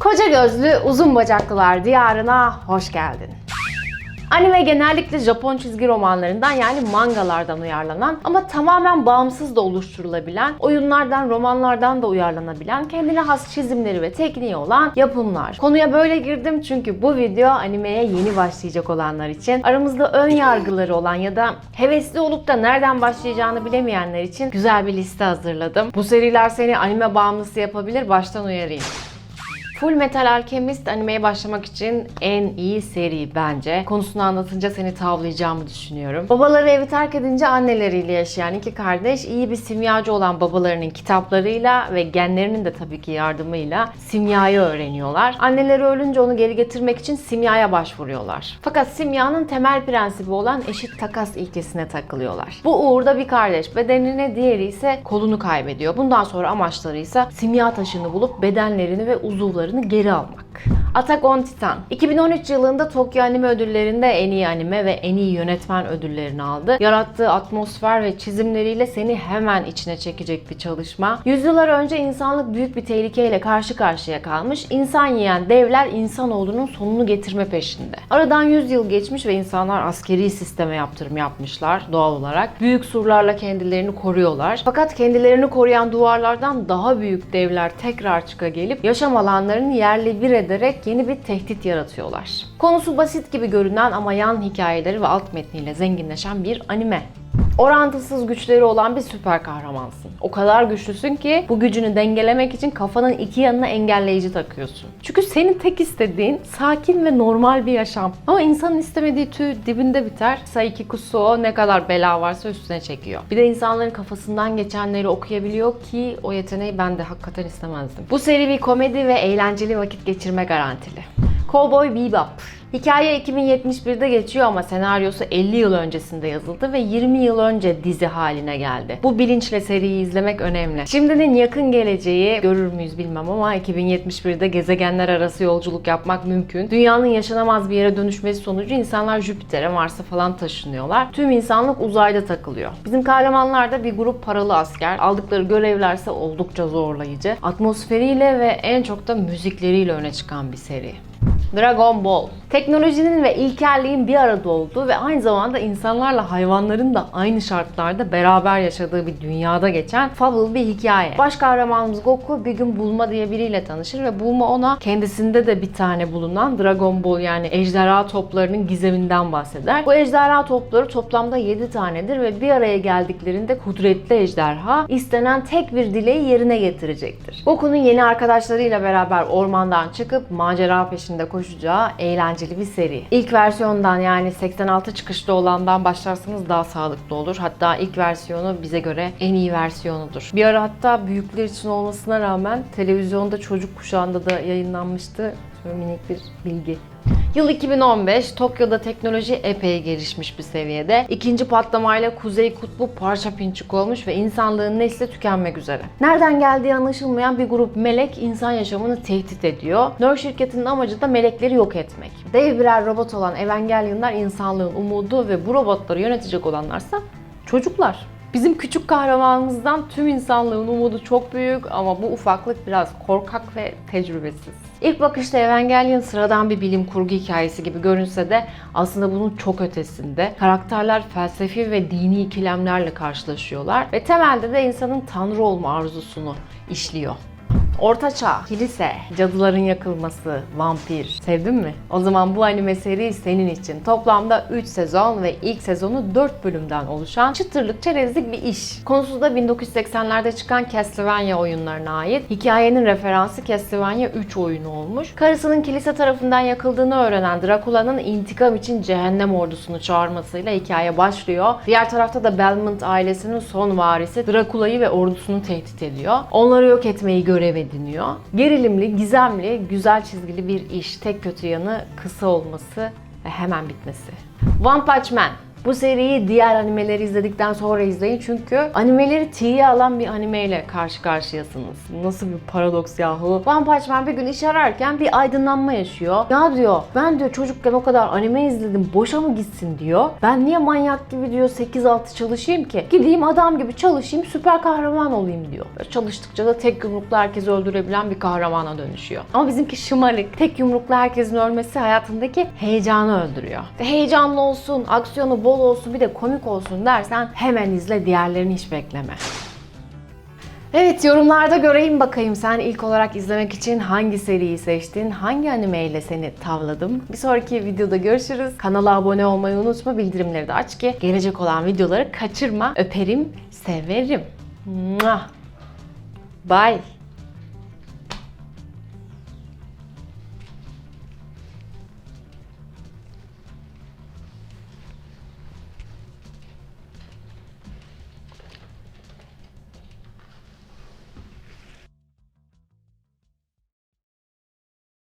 Koca gözlü uzun bacaklılar diyarına hoş geldin. Anime genellikle Japon çizgi romanlarından yani mangalardan uyarlanan ama tamamen bağımsız da oluşturulabilen, oyunlardan, romanlardan da uyarlanabilen, kendine has çizimleri ve tekniği olan yapımlar. Konuya böyle girdim çünkü bu video animeye yeni başlayacak olanlar için, aramızda ön yargıları olan ya da hevesli olup da nereden başlayacağını bilemeyenler için güzel bir liste hazırladım. Bu seriler seni anime bağımlısı yapabilir, baştan uyarayım. Full Metal Alchemist animeye başlamak için en iyi seri bence. Konusunu anlatınca seni tavlayacağımı düşünüyorum. Babaları evi terk edince anneleriyle yaşayan iki kardeş iyi bir simyacı olan babalarının kitaplarıyla ve genlerinin de tabii ki yardımıyla simyayı öğreniyorlar. Anneleri ölünce onu geri getirmek için simyaya başvuruyorlar. Fakat simyanın temel prensibi olan eşit takas ilkesine takılıyorlar. Bu uğurda bir kardeş bedenini, diğeri ise kolunu kaybediyor. Bundan sonra amaçları ise simya taşını bulup bedenlerini ve uzuvlarını geri almak. Attack on Titan 2013 yılında Tokyo Anime Ödülleri'nde en iyi anime ve en iyi yönetmen ödüllerini aldı. Yarattığı atmosfer ve çizimleriyle seni hemen içine çekecek bir çalışma. Yüzyıllar önce insanlık büyük bir tehlikeyle karşı karşıya kalmış. İnsan yiyen devler insanoğlunun sonunu getirme peşinde. Aradan 100 yıl geçmiş ve insanlar askeri sisteme yaptırım yapmışlar doğal olarak. Büyük surlarla kendilerini koruyorlar. Fakat kendilerini koruyan duvarlardan daha büyük devler tekrar çıka gelip yaşam alanlarını yerle bir ederek yeni bir tehdit yaratıyorlar. Konusu basit gibi görünen ama yan hikayeleri ve alt metniyle zenginleşen bir anime. Orantısız güçleri olan bir süper kahramansın. O kadar güçlüsün ki bu gücünü dengelemek için kafanın iki yanına engelleyici takıyorsun. Çünkü senin tek istediğin sakin ve normal bir yaşam. Ama insanın istemediği tüy dibinde biter. Saiki Kusuo ne kadar bela varsa üstüne çekiyor. Bir de insanların kafasından geçenleri okuyabiliyor ki o yeteneği ben de hakikaten istemezdim. Bu seri bir komedi ve eğlenceli vakit geçirme garantili. Cowboy Bebop. Hikaye 2071'de geçiyor ama senaryosu 50 yıl öncesinde yazıldı ve 20 yıl önce dizi haline geldi. Bu bilinçle seriyi izlemek önemli. Şimdinin yakın geleceği görür müyüz bilmem ama 2071'de gezegenler arası yolculuk yapmak mümkün. Dünyanın yaşanamaz bir yere dönüşmesi sonucu insanlar Jüpiter'e, Mars'a falan taşınıyorlar. Tüm insanlık uzayda takılıyor. Bizim kahramanlar da bir grup paralı asker. Aldıkları görevlerse oldukça zorlayıcı. Atmosferiyle ve en çok da müzikleriyle öne çıkan bir seri. Dragon Ball. Teknolojinin ve ilkelliğin bir arada olduğu ve aynı zamanda insanlarla hayvanların da aynı şartlarda beraber yaşadığı bir dünyada geçen fable bir hikaye. Baş kahramanımız Goku bir gün Bulma diye biriyle tanışır ve Bulma ona kendisinde de bir tane bulunan Dragon Ball yani ejderha toplarının gizeminden bahseder. Bu ejderha topları toplamda 7 tanedir ve bir araya geldiklerinde kudretli ejderha istenen tek bir dileği yerine getirecektir. Goku'nun yeni arkadaşlarıyla beraber ormandan çıkıp macera peşinde koşacağı eğlenceli bir seri. İlk versiyondan yani 86 çıkışlı olandan başlarsanız daha sağlıklı olur. Hatta ilk versiyonu bize göre en iyi versiyonudur. Bir ara hatta büyükler için olmasına rağmen televizyonda çocuk kuşağında da yayınlanmıştı. Şöyle minik bir bilgi. Yıl 2015, Tokyo'da teknoloji epey gelişmiş bir seviyede. İkinci patlamayla Kuzey Kutbu parça pinçik olmuş ve insanlığın nesli tükenmek üzere. Nereden geldiği anlaşılmayan bir grup melek insan yaşamını tehdit ediyor. Nör şirketinin amacı da melekleri yok etmek. Dev birer robot olan Evangelionlar insanlığın umudu ve bu robotları yönetecek olanlarsa çocuklar. Bizim küçük kahramanımızdan tüm insanlığın umudu çok büyük ama bu ufaklık biraz korkak ve tecrübesiz. İlk bakışta Evangelion sıradan bir bilim kurgu hikayesi gibi görünse de aslında bunun çok ötesinde. Karakterler felsefi ve dini ikilemlerle karşılaşıyorlar ve temelde de insanın tanrı olma arzusunu işliyor. Orta Çağ, kilise, cadıların yakılması, vampir. Sevdin mi? O zaman bu anime seri senin için. Toplamda 3 sezon ve ilk sezonu 4 bölümden oluşan çıtırlık çerezlik bir iş. Konusu da 1980'lerde çıkan Castlevania oyunlarına ait. Hikayenin referansı Castlevania 3 oyunu olmuş. Karısının kilise tarafından yakıldığını öğrenen Drakula'nın intikam için cehennem ordusunu çağırmasıyla hikaye başlıyor. Diğer tarafta da Belmont ailesinin son varisi Drakula'yı ve ordusunu tehdit ediyor. Onları yok etmeyi görev ediniyor. Gerilimli, gizemli, güzel çizgili bir iş. Tek kötü yanı kısa olması ve hemen bitmesi. One Punch Man Bu seriyi diğer animeleri izledikten sonra izleyin çünkü animeleri tiye alan bir animeyle karşı karşıyasınız. Nasıl bir paradoks yahu. One Punch Man bir gün iş ararken bir aydınlanma yaşıyor. Ya diyor ben diyor çocukken o kadar anime izledim boşa mı gitsin diyor. Ben niye manyak gibi diyor 8-6 çalışayım ki? Gideyim adam gibi çalışayım süper kahraman olayım diyor. Böyle çalıştıkça da tek yumrukla herkesi öldürebilen bir kahramana dönüşüyor. Ama bizimki şımarık. Tek yumrukla herkesin ölmesi hayatındaki heyecanı öldürüyor. Heyecanlı olsun, aksiyonu bol olsun bir de komik olsun dersen hemen izle diğerlerini hiç bekleme. Evet yorumlarda göreyim bakayım sen ilk olarak izlemek için hangi seriyi seçtin? Hangi anime ile seni tavladım? Bir sonraki videoda görüşürüz. Kanala abone olmayı unutma, bildirimleri de aç ki gelecek olan videoları kaçırma. Öperim, severim. Mua. Bye.